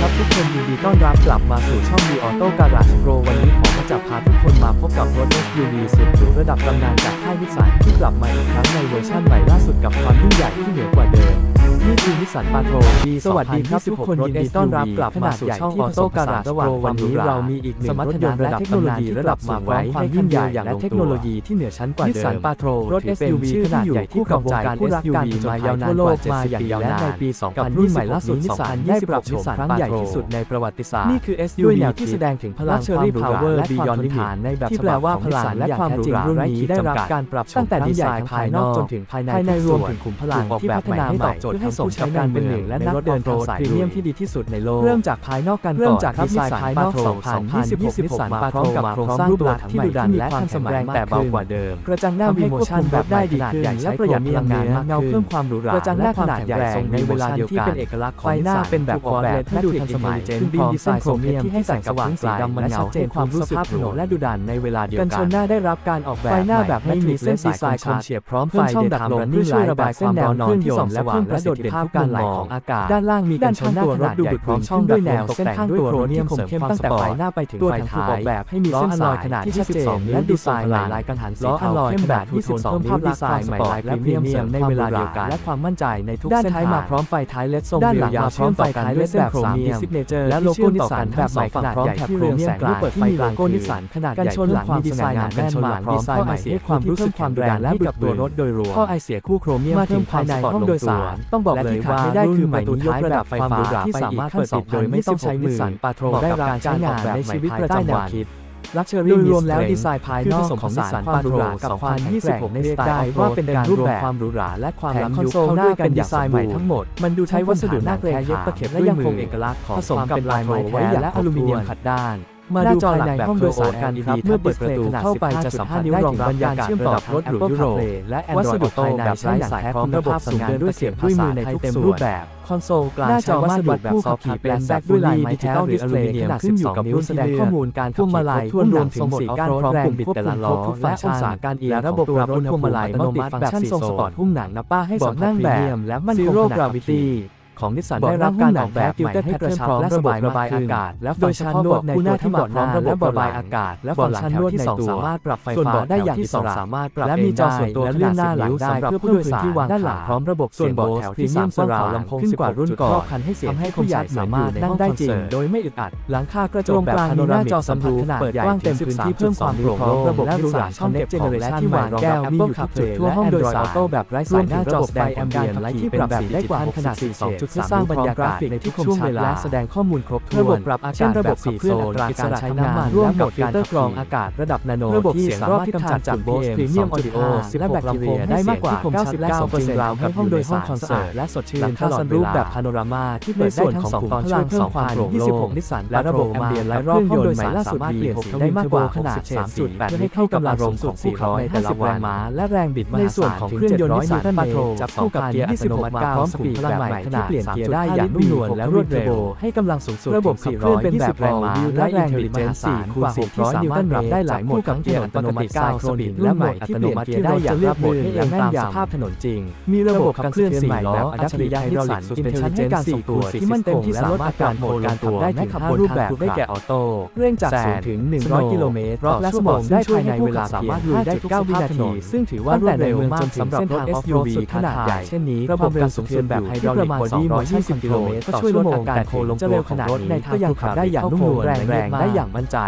ครับทุกคนยินดีต้อนรับกลับมาสู่ช่อง V Auto Garage โตรวันนี้ผมจะพาทุกคนมาพบกับรถเอสยูวีสุดหรูระดับตำนานจากค่ายวิสันที่กลับมาอีกครั้งในเวอร์ชั่นใหม่ล่าสุดกับความยิ่งใหญ่ที่เหนือกว่าเดิมนี่คือวิสันปาโตรดีสวัสดีครับทุกคนยินดีต้อนรับกลับมาสู่ช่อง Auto Garage โตรวันนี้เรามีอีกหนึ่งรถยนต์ระดับตำนานที่กลับมาไว้ความยิ่งใหญ่และเทคโนโลยีที่เหนือชั้นกว่าเดิมวิสันปาโตรรถเอสยูวีขนาดใหญ่ที่กับวงการ SUV มายาวนานกว่า70ปีและในปี 2020 นี้นิสสันได้ปรับโฉมครั้งใหญ่ญ่ที่สุดในประวัติศาสตร์ นี่คือ SUV แนวที่แสดงถึงพลังความหรูหราและความทนทานในแบบที่แปลว่าพลังและความหรูหรารุ่นนี้ได้รับการปรับตั้งแต่ดีไซน์ภายนอกจนถึงภายในในรวมถึงขุมพลังที่พัฒนาให้ตม่เพื่อให้สมกับการเป็นหนึ่งและนักเดินรถพรีเมียมที่ดีที่สุดในโลกเริ่มจากภายนอกการเริ่มจากดีไซน์ภายนอก2026นิสสันปาโทกับโครงสร้างตัวที่ดุดันและทันสมัยแต่เบากว่าเดิมกระจังหน้าวีโมชั่นแบบได้ดีขึ้นและประหยัดพลังงานเงาเพิ่มความหรูหรากระจังหน้าขนาดใหญ่ทรงในเวลาเดียวกันเป็ไฟหน้าเป็นแบบออกแบบให้ดูทันสมัยเจนบีซน์โครเมียมที่ให้แสงสว่างสีดำมันเงาให้ความรู้สึกหนุ่นและดุดันในเวลาเดียวกัน กันชนหน้าได้รับการออกแบบไฟหน้าแบบไม่มีเส้นสีสายคมเฉียบพร้อมไฟช่องดักลมเพื่อช่วยระบายความร้อนนอนที่ส่องสว่างและโดดเด่นภาพการไหลของอากาศ ด้านล่างมีกันชนหน้าขนาดใหญ่พร้อมช่องด้วยแนวเส้นข้างตัวรถที่คมเข้มตั้งแต่ไฟหน้าไปถึงไฟท้ายออกแบบให้มีเส้นสายขนาดที่ชัดเจนและดีไซน์หลายลายกังหันสีเทาเข้มแบบ22เพิ่มภาพลักษณ์ใหม่และพรีเมียมในเวลาเดียวกันและความมั่นใจในทุกเส้นทางด้านท้ายมาพร้อมไฟท้ายเล็ดทรงเรียวาพร้อมไฟท้ายเล็แบบสามมีซิกเนเจอร์และโลโก้นิสสันแบบใหม่ขนาดใหญ่ที่เรืองแสงที่เปิดไฟกลางโก้นิสสันขนาดใหญ่ชนหลังมดีไซน์งานาแน่นมาพร้อมท่อไอเสียความรู้สึกความแรงและกับตัวรถโดยรวมท่อไอเสียคู่โครเมียมมพิ่มภายในห้องโดยสารต้องบอกเลยว่ารุ่นใหม่นี้ยกระดับไฟฟ้าที่สามารถเปิดปิดโดยไม่ต้องใช้มือสั่นปาโตรได้รับการใช้งานในชีวิตประจำวัน โดยรวมแล้วดีไซน์ภายนอกของสารความหรูหรากับความแข็งแกร่งในสไตล์ว่าเป็นการรวมความหรูหราและความล้ำคอนโซลหน้าเป็นดีไซน์ใหม่ทั้งหมด มันดูใช้วัสดุหน้าเกรงแท้เย็บประเข็บและยังคงเอกลักษณ์ของผสมกับลายไม้แท้และอลูมิเนียมขัดด้าน มาดูภายในห้องโดยสารกันครับเมื่อเปิดประตูเข้าไปจะสัมผัสได้ถึงบรรยากาศระดับรถหรูยุโรปและวัสดุภายในใช้หนังแท้อมระบบสูงเดินด้วยเสียงด้าสมือในทุกเต็มรูปแบบคอนโซลกลางใช้วัสดุแบบซอฟต์ขีเป็นแบ็บด้วยลายไม้แท้หรืออลูมิเนียมขึ้นอยู่กับรุ่แสดงข้อมูลการขับขี่รถทั่วรวมถึงสีก้านพร้อมปุ่มบิดแต่ละล้อและองศาการเอียงระบบรับอุณหภูมิอัตโนมัติแบบสีสปอร์ตหุ้มหนังนับป้าให้สำหรับรีเมียมและมั่นคงหนักกว่ ของนิสสันได้รับการออกแบบใหม่ให้กระชับและสบายระบายอากาศ และฟังก์ชันนวดในตัวที่บอกพร้อมระบบระบายอากาศ และฟังก์ชันนวดในตัวสามารถปรับไฟฟ้าได้อย่างที่สองสามารถปรับและมีจอส่วนตัวและเลื่อนหน้าหลังได้เพื่อผู้โดยสารด้านหลังพร้อมระบบส่วนเบาะแถวที่สามสราวลำโพงขึ้นกว่ารุ่นก่อนคันให้เสียงให้ผู้ใหญ่สามารถนั่งได้จริง โดยไม่อึดอัด หลังคากระจกแบบพาโนรามิกสัมผัสขนาดเปิดใหญ่เต็มพื้นที่เพิ่มความโปร่งโล่งระบบและรูหรช่องเน็ตเจเนอเรชันที่วางแก้วมีอยู่ทุกจุดทั่วห้องโดยสารแบบไร้สายหน้าจอแสดงแอมเบียนไลท์ที่ปรับแบบได้กว่าขนาด4.2กให้สร้างบรรยากาศในทุกช่วงเวลาแสดงข้อมูลครบถ้วนระบบปรับอากาศระบบขับเคลื่อนการใช้น้ำนร่วมกับฟิลเตอร์กรองอากาศระดับนาโนระบบเสียงรอบทิศทางจากโบสพรีเมียมออดิโอและแบคทีเรียได้มากกว่า 99%ราวให้ห้องโดยห้องคอนเสิร์ตและสดชื่นตลอดรูปแบบพาโนรามาที่เปิดได้ทั้งสองตอนช่วยเพิ่มความโปร่งโล่งนิสสันและระบบแอมเบียนและรอบเครื่องยนต์ใหม่ล่าสุดเปลี่ยนสีได้มากกว่าขนาด 3.8 เพื่ให้เข้ากับอารมณ์ของผู้ขับในแต่ละวันมาและแรงบิดมหาศาลของเครื่องยนต์นิสสันปัตโตรจับคู่กับเกียร์อัตโนมัติ9สปีดพลังใหม่ขนาดลี่ยนเกียร์ได้อย่างนุ่มนวลและรวดเร็ว ให้กำลังสูงสุดระบบขับเคลื่อนเป็นแบบแรงม้าและแรงบิดมหาศาลคูณ4ที่สามารถรับได้หลายโหมดทั้งถนนมัติไซโครนิกและใหม่อัตโนมัติที่ได้อย่างรับมือและแม่นยำสภาพถนนจริง มีระบบขับเคลื่อนสี่ล้ออัจฉริยะไฮดรอลิกสุดเป็นชั้นให้การส่งตัวที่มั่นคงและลดอาการโหมดการขับได้ถึง5รูปแบบได้แก่ออโต้เร่งจากศูนย์ถึง 100 กิโลเมตรรอบและสมองได้ภายในเวลาสามารถลุยได้ทุก9วินาที ซึ่งถือว่ารวดเร็วมากสำหรับรถ SUV ขนาดใหญ่เช่นนี้ระบบการส่งเสียงแบบไฮดรอลิกบน120 กิโลเมตรก็ช่วยลดอาการโคลงตัวของรถในทางยังขับได้อย่างนุ่มนวลแรงแรงได้อย่างมั่นใจ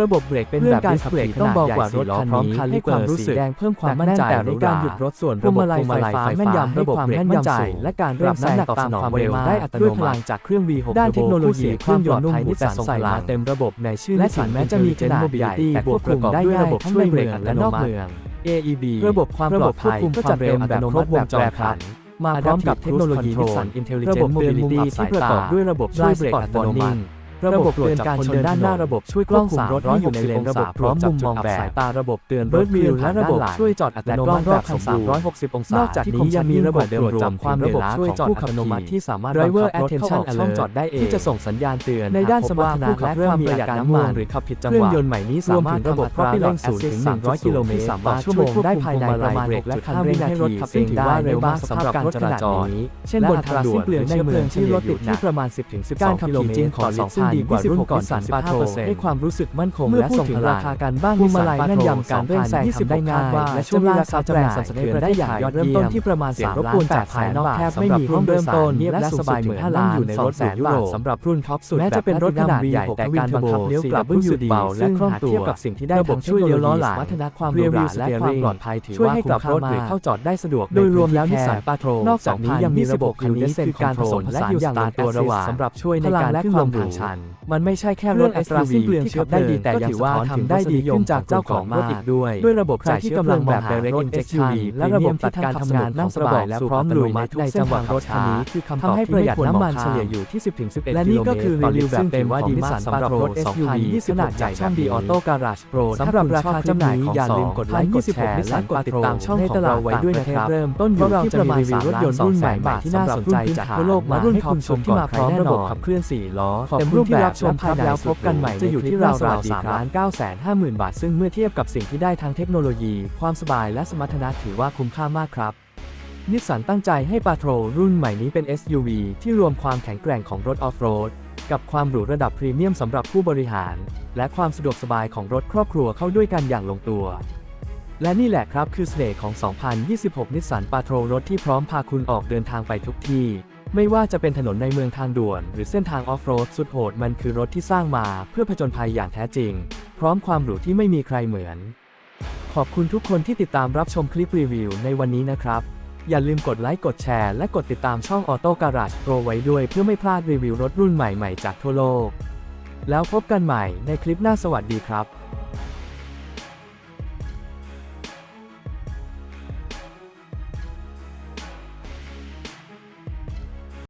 ระบบเบรกเป็นแบบการเบรกต้องเบากว่ารถคันนี้ให้ความรู้สึกแดงเพิ่มความมั่นใจในการหยุดรถส่วนระบบพวงมาลัยไฟแม่นยำระบบเบรกมั่นใจ และการเร่งแซงตอบสนองความเร็วได้อัตโนมัติด้วยพลังจากเครื่อง V6 ด้านเทคโนโลยีเครื่องยนต์นุ่มบุแต่ส่งพลังเต็มระบบในชื่อและถึงแม้จะมีขนาดใหญ่แต่ควบคุมได้ด้วยระบบช่วยเบรกและนอกเมือง AEB ระบบความปลอดภัยก็จัดเต็มแบบครบวงจรครับ มาพร้อมกับเทคโนโลยี Nissan Intelligent Mobility ที่ประกอบด้วยระบบช่วยเบรกอัตโนมัติ ระบบเตือนการชนด้านหน้าระบบช่วยกล้องสามรถให้อยู่ในเลนระบบพร้อมมุมมองแบบสายตาระบบเตือนเบิร์ดวิวและระบบช่วยจอดอัตโนมัติรอบคัน360องศานอกจากนี้ยังมีระบบตรวจจับความเหนื่อยล้าช่วยของจอดผู้อัขับตโนมัติขี่ที่สามารถ Driver บังคับรถ Attention เข้าออกช่องจอดได้เองที่จะส่งสัญญาณเตือนในด้านสมรรถนะหากพบว่าและความประหยัดน้ำมันหรือขับผิดจังหวะเครื่องยนต์ใหม่นี้สามารถวถึงระบบทำอัตรา Pilot เร่งศูนย์ถึง Assist 100กิโลเมตรที่สามารถต่อชั่วโมงช่วยควบคุมได้ภายในพวงมาลัยประมาณเบรกและ6.5คันเร่งให้รถขับซึ่เองงถือได้ว่าเร็เร็วมามวากกสำหรับรถจราจรเช่นบนทางด่วนเปลืองหรือเชื้อเพลิงเชื้ที่อรเพลิถงติดที่ที่ประมาณ 10-19การขับกิโลขี่เมจริตงรของต่อลิตรซึ่ซึ่งงดีดีกกว่าว่ารุ่รุ่นนก่ก่ออนน35%ให้ความรู้สึกมั่นคงเมื่อและพูดทรงถึพงลัรางคาการบ้านพวงมาลัยนิสสันแม่นยำการเร่งแซงทำได้ง่ายและช่วงเวลาการจำหน่ายสั่นสะเทือนได้อย่างยอดเยี่ยมต้นที่ประมาณเสียง3รบล้ากวนนจาจากกภาภายยนนออกกแทแทบบไม่ไม่มีมีห้ห้อองงเริ่เริ่มมต้ต้นนเงียบและและสูสงบาสุยดเหเหมืมืออนน5 5ล้าล้านนอยู่ในรถหรู200,000บาบาททสำสำหหรัรับบรุ่รุ่นนท็ท็ออปปสุสุดดแบแบบบขขนานาดดใหใหญ่ญ่แต่แต่กาการรบับังงคัคับบเลี้เลี้ยยววกกลัลับบรุ่รุ่นนยูยูดีดีเบาเบาและและคคล่ล่อองงตัตัววเทียบกับสิ่งที่ได้ระบบทางช่วยเลี้ยวล้อหลังพัฒนาความหรูหราและความปลอดภัยถือช่วยว่าให้คุ้กลัมบค่ารถมากหรือเข้าจอดได้สะดวกโดยรวมแล้วในนิพื้สสันที่ปาโทรแคนอกจากนี้ยังมีระบบคันนี้คือการผสมผสานอย่างลงตัวระหว่างสำหรับช่วยในพลังการและขึ้นคลวามงทางทางชัชันนมันไม่ใช่แค่รถอัตราสิ้นเปลืองเชื้อเพลิงแต่ยังสะท้อนถึงได้ดีขึ้นจากเจ้าของรถอีกด้วย ด้วยระบบจ่ายที่กำลังแบบ direct injection และระบบตัดการทำงานนั่งสบายและพร้อมลุยในทุกเส้นทางรถคันนี้คือคำตอบทำให้ที่ประหยัดไม่ควน้ำมันองเฉข้ามลี่ยอยู่ที่ 10-11และนี่ก็คือรีวิวแบบเต็มว่าของดีนิสมาสักนสำปาหรับโทรรถ2020 SUV ขนาดใหญ่ช่อง The Auto Garage Pro สำหรับราคาจำหน่ายของอย่าลืมกดไลค์กดแชร์และกดติดตามช่องของเราไว้ด้วยนะครับเริ่มต้นอยู่ที่ประมาณ3รถยนต์รุ่นใหม่ๆที่น่าสนใจจากทั่วโลกมารุ่นท็อปสุดที่มาพร้อมระบบขับเคลื่อน4ล้อขอบเต็มคุณรูปที่แบบรับชมและภายในครับแล้วพบกันใหม่จะอยู่ที่ราราววๆๆ3ล้าน9แสน5หมื่นบาท ซึ่งเมื่อเทียบกับสิ่งที่ได้ทั้งเทคโนโลยี ความสบายและสมรรถนะถือว่าคุ้มค่ามากครับนิสสันตั้งใจให้ปาโทรรุ่นใหม่นี้เป็น SUV ที่รวมความแข็งแกร่งของรถออฟโรดกับความหรูระดับพรีเมียมสำหรับผู้บริหาร และความสะดวกสบายของรถครอบครัวเข้าด้วยกันอย่างลงตัว และนี่แหละครับคือเสน่ห์ของ 2026นิสสันปาโทรรถที่พร้อมพาคุณออกเดินทางไปทุกที่ ไม่ว่าจะเป็นถนนในเมืองทางด่วน หรือเส้นทางออฟโรดสุดโหดมันคือรถที่สร้างมาเพื่อผจญภัยอย่างแท้จริง พร้อมความหรูที่ไม่มีใครเหมือน ขอบคุณทุกคนที่ติดตามรับชมคลิปรีวิวในวันนี้นะครับ อย่าลืมกดไลค์กดแชร์และกดติดตามช่อง Auto Garage Pro ไว้ด้วยเพื่อไม่พลาดรีวิวรถรุ่นใหม่ๆจากทั่วโลก แล้วพบกันใหม่ในคลิปหน้าสวัสดีครับ